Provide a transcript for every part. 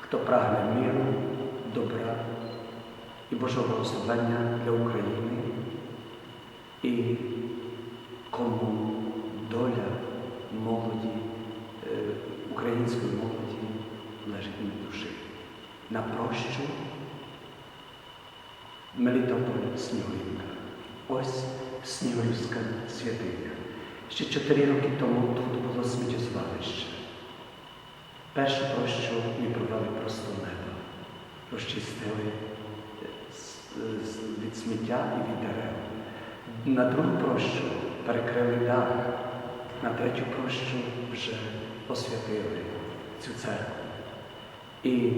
хто прагне миру, добра і Божого благословення для України і кому доля молоді, е, української молоді лежить на душі. На прощу Мелітополь Снігурівка. Ось Снігурівська святиня. Ще чотири роки тому тут було сміттєзвалище. Першу прощу ми провели просто небо, розчистили е, від сміття і від дерев. На другу прощу перекрили дах, на третю прощу вже освятили цю церкву. І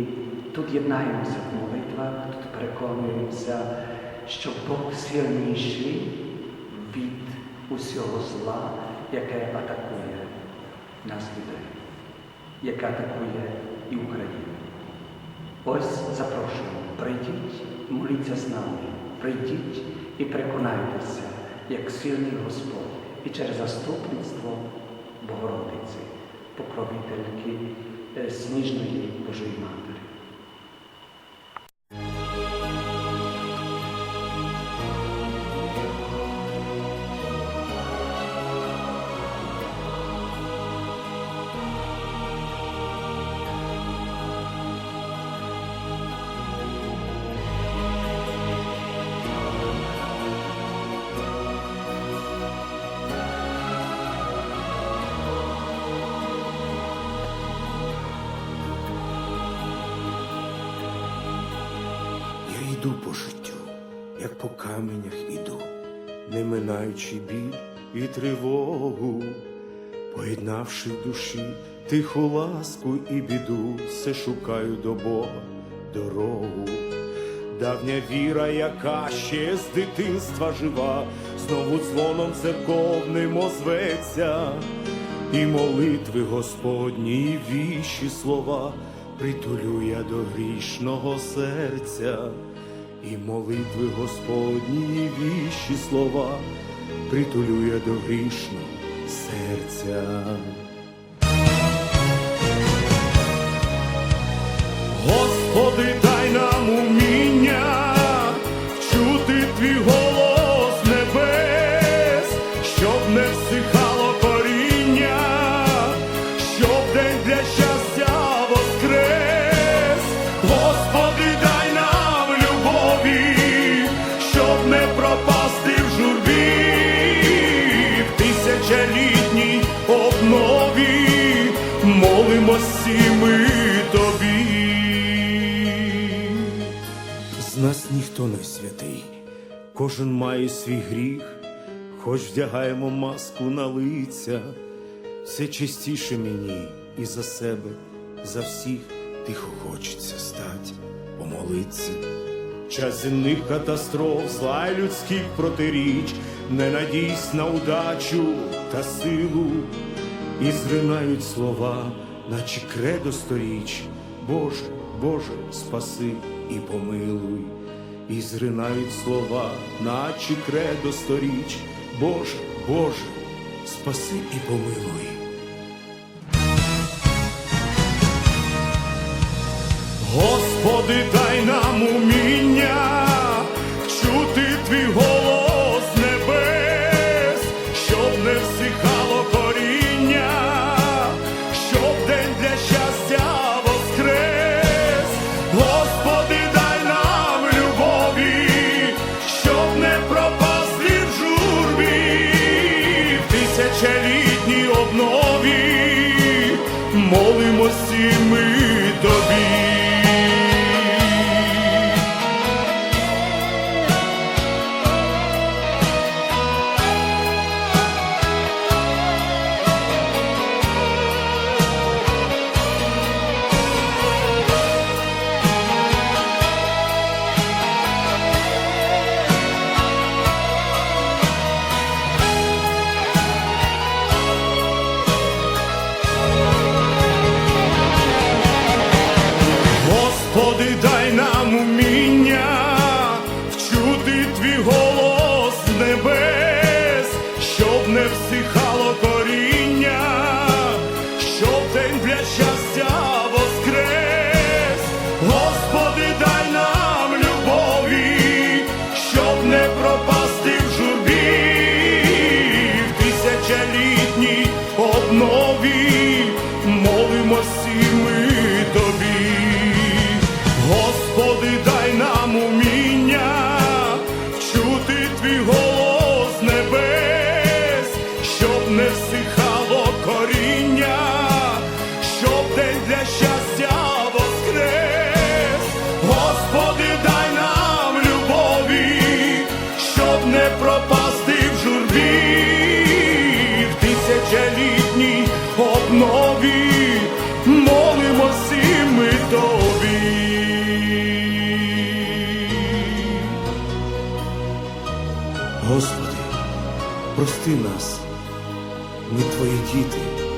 тут єднаємося в молитвах, тут переконуємося, що Бог сильніший від усього зла, яке атакує нас людей, яке атакує і Україну. Ось запрошуємо, прийдіть, моліться з нами, прийдіть і переконайтеся, як сильний Господь і через заступництво Богородиці, покровительки е, сніжної Божої Матері. Я йду по життю, як по каменях іду, не минаючи біль і тривогу, поєднавши в душі тиху ласку і біду, все шукаю до Бога дорогу. Давня віра, яка ще з дитинства жива, знову дзвоном церковним озветься, і молитви Господні, і віщі слова притулю я до грішного серця, і молитви Господні, і віщі слова притулює до грішного серця. Господи, обнові, молимось всі ми тобі. З нас ніхто не святий, кожен має свій гріх, хоч вдягаємо маску на лиця, все частіше мені і за себе, за всіх тихо хочеться стать, помолиться. Час земних катастроф, зла й людських протиріч, не надійсь на удачу та силу, і зринають слова, наче кредо сторіч. Боже, Боже, спаси і помилуй, і зринають слова, наче кредо сторіч. Боже, Боже, спаси і помилуй. Тобі молимось і ми тобі, Господи, прости нас, ми твої діти.